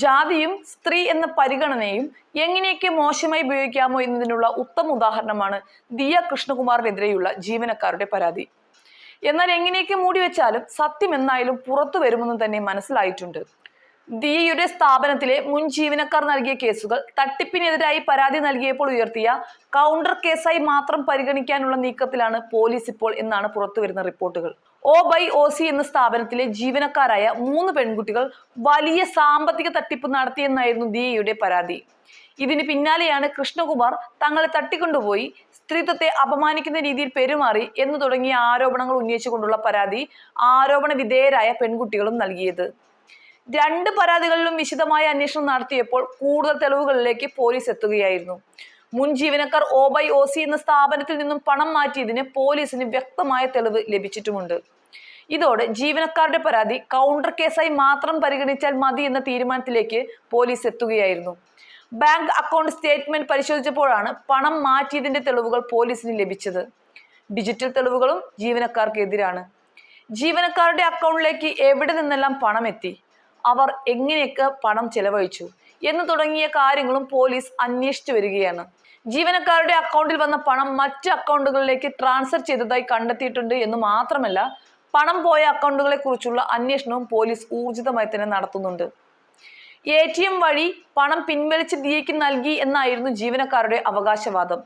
ജാതിയും സ്ത്രീ എന്ന പരിഗണനയും എങ്ങനെയൊക്കെ മോശമായി ഉപയോഗിക്കാമോ എന്നതിനുള്ള ഉത്തമ ഉദാഹരണമാണ് ദിയ കൃഷ്ണകുമാറിനെതിരെയുള്ള ജീവനക്കാരുടെ പരാതി. എന്നാൽ എങ്ങനെയൊക്കെ മൂടി വെച്ചാലും സത്യം എന്നായാലും പുറത്തു വരുമെന്ന് തന്നെ മനസ്സിലായിട്ടുണ്ട്. ദിയയുടെ സ്ഥാപനത്തിലെ മുൻ ജീവനക്കാർ നൽകിയ കേസുകൾ തട്ടിപ്പിനെതിരായി പരാതി നൽകിയപ്പോൾ ഉയർത്തിയ കൗണ്ടർ കേസായി മാത്രം പരിഗണിക്കാനുള്ള നീക്കത്തിലാണ് പോലീസ് ഇപ്പോൾ എന്നാണ് പുറത്തുവരുന്ന റിപ്പോർട്ടുകൾ. ഒ ബൈ ഒ സി എന്ന സ്ഥാപനത്തിലെ ജീവനക്കാരായ മൂന്ന് പെൺകുട്ടികൾ വലിയ സാമ്പത്തിക തട്ടിപ്പ് നടത്തിയെന്നായിരുന്നു ദിയയുടെ പരാതി. ഇതിന് പിന്നാലെയാണ് കൃഷ്ണകുമാർ തങ്ങളെ തട്ടിക്കൊണ്ടുപോയി സ്ത്രീത്വത്തെ അപമാനിക്കുന്ന രീതിയിൽ പെരുമാറി എന്ന് തുടങ്ങിയ ആരോപണങ്ങൾ ഉന്നയിച്ചുകൊണ്ടുള്ള പരാതി ആരോപണ വിധേയരായ പെൺകുട്ടികളും നൽകിയത്. രണ്ട് പരാതികളിലും വിശദമായ അന്വേഷണം നടത്തിയപ്പോൾ കൂടുതൽ തെളിവുകളിലേക്ക് പോലീസ് എത്തുകയായിരുന്നു. മുൻ ജീവനക്കാർ ഒ ബൈ ഒ സി എന്ന സ്ഥാപനത്തിൽ നിന്നും പണം മാറ്റിയതിന് പോലീസിന് വ്യക്തമായ തെളിവ് ലഭിച്ചിട്ടുമുണ്ട്. ഇതോടെ ജീവനക്കാരുടെ പരാതി കൗണ്ടർ കേസായി മാത്രം പരിഗണിച്ചാൽ മതി എന്ന തീരുമാനത്തിലേക്ക് പോലീസ് എത്തുകയായിരുന്നു. ബാങ്ക് അക്കൗണ്ട് സ്റ്റേറ്റ്മെന്റ് പരിശോധിച്ചപ്പോഴാണ് പണം മാറ്റിയതിന്റെ തെളിവുകൾ പോലീസിന് ലഭിച്ചത്. ഡിജിറ്റൽ തെളിവുകളും ജീവനക്കാർക്കെതിരാണ്. ജീവനക്കാരുടെ അക്കൗണ്ടിലേക്ക് എവിടെ നിന്നെല്ലാം പണം എത്തി? അവർ എങ്ങനെയൊക്കെ പണം ചെലവഴിച്ചു എന്ന് തുടങ്ങിയ കാര്യങ്ങളും പോലീസ് അന്വേഷിച്ചു വരികയാണ്. ജീവനക്കാരുടെ അക്കൗണ്ടിൽ വന്ന പണം മറ്റ് അക്കൗണ്ടുകളിലേക്ക് ട്രാൻസ്ഫർ ചെയ്തതായി കണ്ടെത്തിയിട്ടുണ്ട് എന്ന് മാത്രമല്ല പണം പോയ അക്കൗണ്ടുകളെ കുറിച്ചുള്ള അന്വേഷണവും പോലീസ് ഊർജിതമായി തന്നെ നടത്തുന്നുണ്ട്. എ ടി എം വഴി പണം പിൻവലിച്ച് ദിയയ്ക്ക് നൽകി എന്നായിരുന്നു ജീവനക്കാരുടെ അവകാശവാദം.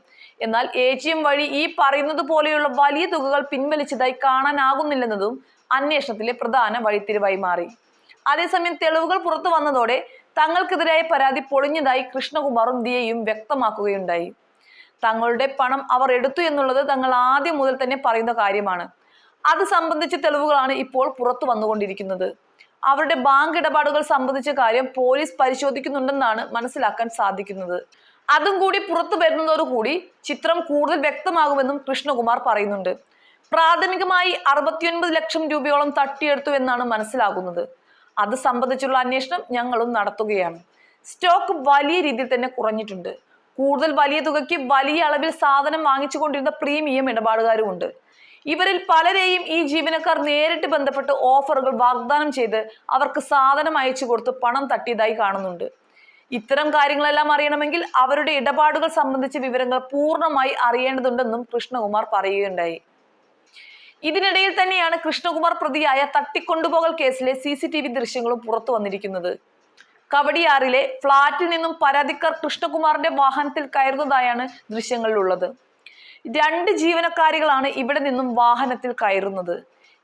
എന്നാൽ എ ടി എം വഴി ഈ പറയുന്നത് പോലെയുള്ള വലിയ തുകകൾ പിൻവലിച്ചതായി കാണാനാകുന്നില്ലെന്നതും അന്വേഷണത്തിലെ പ്രധാന വഴിത്തിരിവായി മാറി. അതേസമയം തെളിവുകൾ പുറത്തു വന്നതോടെ തങ്ങൾക്കെതിരായ പരാതി പൊളിഞ്ഞതായി കൃഷ്ണകുമാറും ദിയയും വ്യക്തമാക്കുകയുണ്ടായി. തങ്ങളുടെ പണം അവർ എടുത്തു എന്നുള്ളത് തങ്ങൾ ആദ്യം മുതൽ തന്നെ പറയുന്ന കാര്യമാണ്. അത് സംബന്ധിച്ച തെളിവുകളാണ് ഇപ്പോൾ പുറത്തു വന്നുകൊണ്ടിരിക്കുന്നത്. അവരുടെ ബാങ്ക് ഇടപാടുകൾ സംബന്ധിച്ച കാര്യം പോലീസ് പരിശോധിക്കുന്നുണ്ടെന്നാണ് മനസ്സിലാക്കാൻ സാധിക്കുന്നത്. അതും കൂടി പുറത്തു വരുന്നതോടുകൂടി ചിത്രം കൂടുതൽ വ്യക്തമാകുമെന്നും കൃഷ്ണകുമാർ പറയുന്നുണ്ട്. പ്രാഥമികമായി അറുപത്തിയൊൻപത് ലക്ഷം രൂപയോളം തട്ടിയെടുത്തു എന്നാണ് മനസ്സിലാകുന്നത്. അത് സംബന്ധിച്ചുള്ള അന്വേഷണം ഞങ്ങളും നടത്തുകയാണ്. സ്റ്റോക്ക് വലിയ രീതിയിൽ തന്നെ കുറഞ്ഞിട്ടുണ്ട്. കൂടുതൽ വലിയ തുകയ്ക്ക് വലിയ അളവിൽ സാധനം വാങ്ങിച്ചുകൊണ്ടിരുന്ന പ്രീമിയം ഇടപാടുകാരുമുണ്ട്. ഇവരിൽ പലരെയും ഈ ജീവനക്കാർ നേരിട്ട് ബന്ധപ്പെട്ട് ഓഫറുകൾ വാഗ്ദാനം ചെയ്ത് അവർക്ക് സാധനം അയച്ചു കൊടുത്ത് പണം തട്ടിയതായി കാണുന്നുണ്ട്. ഇത്തരം കാര്യങ്ങളെല്ലാം അറിയണമെങ്കിൽ അവരുടെ ഇടപാടുകൾ സംബന്ധിച്ച വിവരങ്ങൾ പൂർണമായി അറിയേണ്ടതുണ്ടെന്നും കൃഷ്ണകുമാർ പറയുകയുണ്ടായി. ഇതിനിടയിൽ തന്നെയാണ് കൃഷ്ണകുമാർ പ്രതിയായ തട്ടിക്കൊണ്ടുപോകൽ കേസിലെ സി സി ടി വി ദൃശ്യങ്ങളും പുറത്തു വന്നിരിക്കുന്നത്. കവടിയാറിലെ ഫ്ളാറ്റിൽ നിന്നും പരാതിക്കാർ കൃഷ്ണകുമാറിന്റെ വാഹനത്തിൽ കയറുന്നതായാണ് ദൃശ്യങ്ങളിലുള്ളത്. രണ്ട് ജീവനക്കാരികളാണ് ഇവിടെ നിന്നും വാഹനത്തിൽ കയറുന്നത്.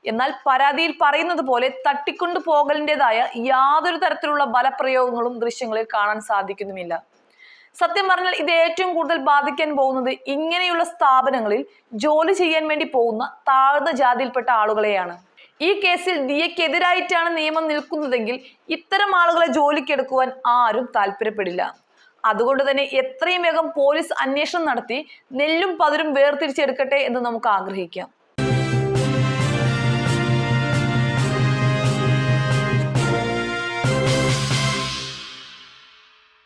എന്നാൽ പരാതിയിൽ പറയുന്നത് പോലെ തട്ടിക്കൊണ്ടു പോകലിന്റെതായ യാതൊരു തരത്തിലുള്ള ബലപ്രയോഗങ്ങളും ദൃശ്യങ്ങളിൽ കാണാൻ സാധിക്കുന്നുമില്ല. സത്യം പറഞ്ഞാൽ ഇത് ഏറ്റവും കൂടുതൽ ബാധിക്കാൻ പോകുന്നത് ഇങ്ങനെയുള്ള സ്ഥാപനങ്ങളിൽ ജോലി ചെയ്യാൻ വേണ്ടി പോകുന്ന താഴ്ന്ന ജാതിയിൽപ്പെട്ട ആളുകളെയാണ്. ഈ കേസിൽ ദിയക്കെതിരായിട്ടാണ് നിയമം നിൽക്കുന്നതെങ്കിൽ ഇത്തരം ആളുകളെ ജോലിക്കെടുക്കുവാൻ ആരും താല്പര്യപ്പെടില്ല. അതുകൊണ്ട് തന്നെ എത്രയും വേഗം പോലീസ് അന്വേഷണം നടത്തി നെല്ലും പതിരും വേർതിരിച്ചെടുക്കട്ടെ എന്ന് നമുക്ക് ആഗ്രഹിക്കാം.